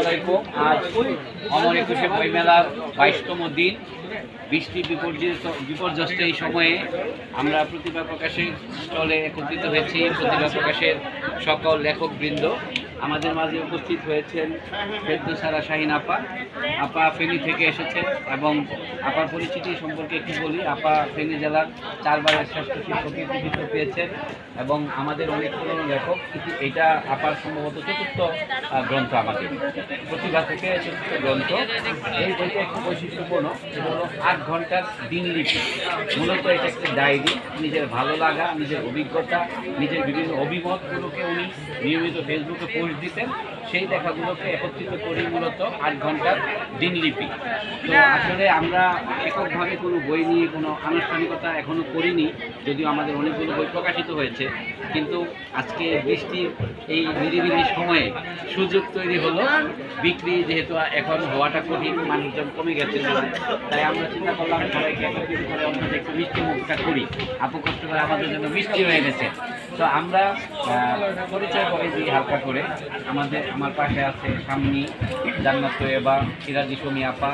আলাইকুম। আজ অমর একুশে বইমেলার বাইশতম দিন। বৃষ্টি বিপর্যস্ত বিপর্যস্ত এই সময়ে আমরা প্রতিভা প্রকাশের স্টলে একত্রিত হয়েছি। প্রতিভা প্রকাশের সকল লেখকবৃন্দ। আমাদের মাঝে উপস্থিত হয়েছেন ফেরদুসারা শাহিন আপা। আপা ফেনী থেকে এসেছেন এবং আপার পরিচিতি সম্পর্কে একটু বলি। আপা ফেনী জেলার চারবারের শ্রেষ্ঠ শিক্ষক কৃতিত্ব পেয়েছেন এবং আমাদের অনেক পুরনো লেখক এটা আপার সম্ভবত চতুর্থ গ্রন্থ আমাদের। প্রতিভা থেকে চতুর্থ গ্রন্থ। এই বইটা একটু বৈশিষ্ট্যপূর্ণ এটা হলো আট ঘণ্টার দিনলিপি মূলত এটা একটা ডায়েরি, নিজের ভালো লাগা, নিজের অভিজ্ঞতা, নিজের বিভিন্ন অভিমতগুলোকে উনি নিয়মিত ফেসবুকে পোস্ট দিতেন। সেই লেখাগুলোকে একত্রিত করি মূলত আট ঘণ্টার দিনলিপি তো আসলে আমরা এককভাবে কোনো বই নিয়ে কোনো আনুষ্ঠানিকতা এখনও করিনি, যদিও আমাদের অনেকগুলো বই প্রকাশিত হয়েছে। কিন্তু আজকে বৃষ্টির এই নিরিবিলি সময়ে সুযোগ তৈরি হলো। বিক্রি যেহেতু এখন হওয়াটা কঠিন, মানুষজন কমে গেছে তাই আমরা চিন্তা করলাম একটু মিষ্টি মুখটা করি। আপু কষ্ট করে আমাদের জন্য মিষ্টি হয়ে গেছে। তো আমরা পরিচয় করে দিই হালকা করে। আমাদের, আমার পাশে আছে সামনি জান্নাত এবার সিরাজি সুমি আপা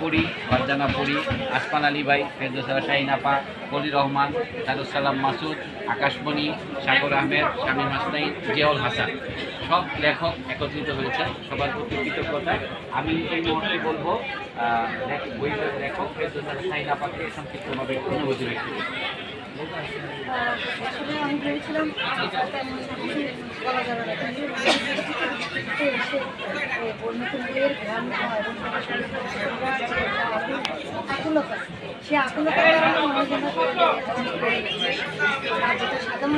পরি, ফারজানা পুরী আসমান আলী ভাই ফেরদোসারা শাহিন আপা বলি রহমান সাদুসালাম মাসুদ আকাশমণি সাগর আহমেদ, শামীম হাসনাইন জিয়াউল হাসান। সব লেখক একত্রিত হয়েছে, সবার প্রতি কৃতজ্ঞতা। আমি এই মুহূর্তে বলব বই লেখক ফেরদোসারা শাহিন আপাকে সংক্ষিপ্তভাবে অনুভূতি ব্যক্ত আসলে আমি ভেবেছিলাম বলা যাবে না এসে নতুন বইয়ের ঘ্রাণ নেওয়া এবং আকুলতা সে আকুলতার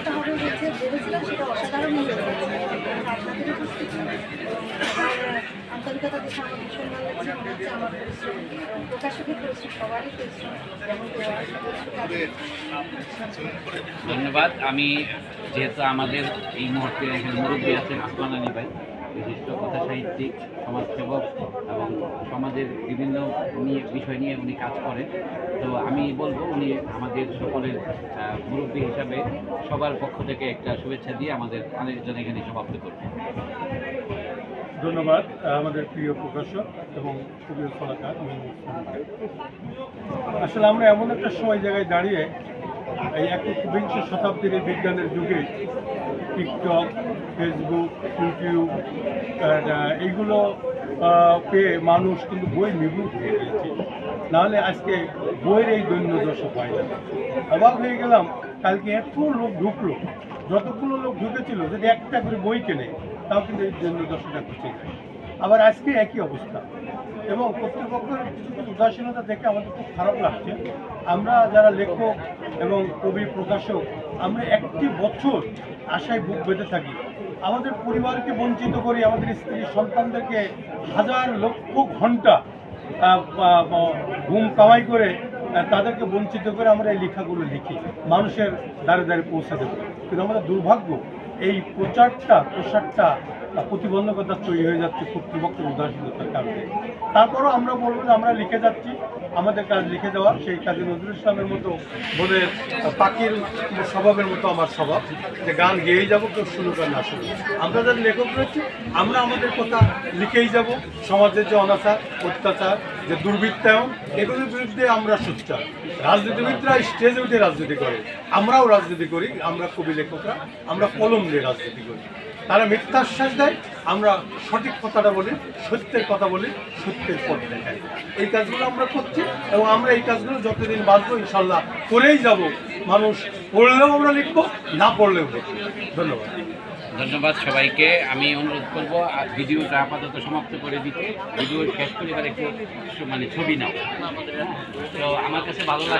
হবে হচ্ছে ভেবেছিলাম সেটা অসাধারণ হয়ে আপনাদের উপস্থিতি আন্তরিকতা দেখে আমার ভীষণ ভালো লাগছে, মনে হচ্ছে আমার পরিশ্রম, প্রকাশকের পরিশ্রম, সবারই পরিশ্রম ধন্যবাদ। আমি যেহেতু আমাদের এই মুহূর্তে মুরব্বী আছেন আসমান আলী ভাই বিশিষ্ট কথা সাহিত্যিক সমাজসেবক এবং সমাজের বিভিন্ন নিয়ে বিষয় নিয়ে উনি কাজ করেন। তো আমি বলব উনি আমাদের সকলের মুরব্বী হিসাবে সবার পক্ষ থেকে একটা শুভেচ্ছা দিয়ে আমাদের আলোচনা এখানে সমাপ্ত করবেন ধন্যবাদ আমাদের প্রিয় প্রকাশক এবং প্রিয় কলাকার আসলে আমরা এমন একটা সময় জায়গায় দাঁড়িয়ে এই একবিংশ শতাব্দীর বিজ্ঞানের যুগে টিকটক ফেসবুক ইউটিউব আর, এইগুলো পেয়ে মানুষ কিন্তু বই নিবুত হয়ে গেছে। নাহলে আজকে বইয়ের এই দৈন্য দশা হয় না। অবাক হয়ে গেলাম কালকে এত লোক ঢুকলো যতগুলো লোক ঢুকেছিল যদি একটা করে বই কেনে তাও কিন্তু এই দৈন্য দশাটা ঘুচে যায়। আবার আজকে একই অবস্থা। এবং কর্তৃপক্ষের কিছু কিছু উদাসীনতা দেখে আমাদের খুব খারাপ লাগছে। আমরা যারা লেখক এবং কবি প্রকাশক আমরা একটি বছর আশায় বুক বেঁধে থাকি। আমাদের পরিবারকে বঞ্চিত করি আমাদের স্ত্রী সন্তানদেরকে হাজার লক্ষ ঘণ্টা ঘুম কামাই করে তাদেরকে বঞ্চিত করে আমরা এই লেখাগুলো লিখি। মানুষের দ্বারে দ্বারে পৌঁছে দেবো। কিন্তু আমাদের দুর্ভাগ্য, এই প্রচারটা, প্রসারটা প্রতিবন্ধকতা তৈরি হয়ে যাচ্ছে, কর্তৃপক্ষের উদাসীনতার কারণে। তারপরও আমরা বলব যে আমরা লিখে যাচ্ছি আমাদের কাজ লিখে দেওয়া, সেই কাজী নজরুল ইসলামের মতো বোধের পাখির স্বভাবের মতো আমার স্বভাব, যে গান গেয়েই যাব, কেউ শুরু করে না শুরু আমরা যারা লেখক রয়েছি, আমরা আমাদের কথা লিখেই যাব। সমাজের যে অনাচার, অত্যাচার, যে দুর্বৃত্তায়ন, এগুলোর বিরুদ্ধে আমরা সোচ্চার। রাজনীতিবিদরা স্টেজে উঠে রাজনীতি করে। আমরাও রাজনীতি করি, আমরা কবি লেখকরা, আমরা কলম দিয়ে রাজনীতি করি। তারা মিথ্যাশ্বাস দেয় আমরা সঠিক কথাটা বলি, সত্যের কথা বলি, সত্যের পথ দেখাই। এই কাজগুলো আমরা করছি এবং আমরা এই কাজগুলো যতদিন বাঁচবো ইনশাল্লাহ করেই যাব। মানুষ পড়লেও আমরা লিখব, না পড়লেও ধন্যবাদ। ধন্যবাদ সবাইকে। আমি অনুরোধ করব ভিডিওটা আপাতত সমাপ্ত করে দিতে। ভিডিও শেষ করে এবার একটু মানে ছবি নাও। তো আমার কাছে ভালো লাগে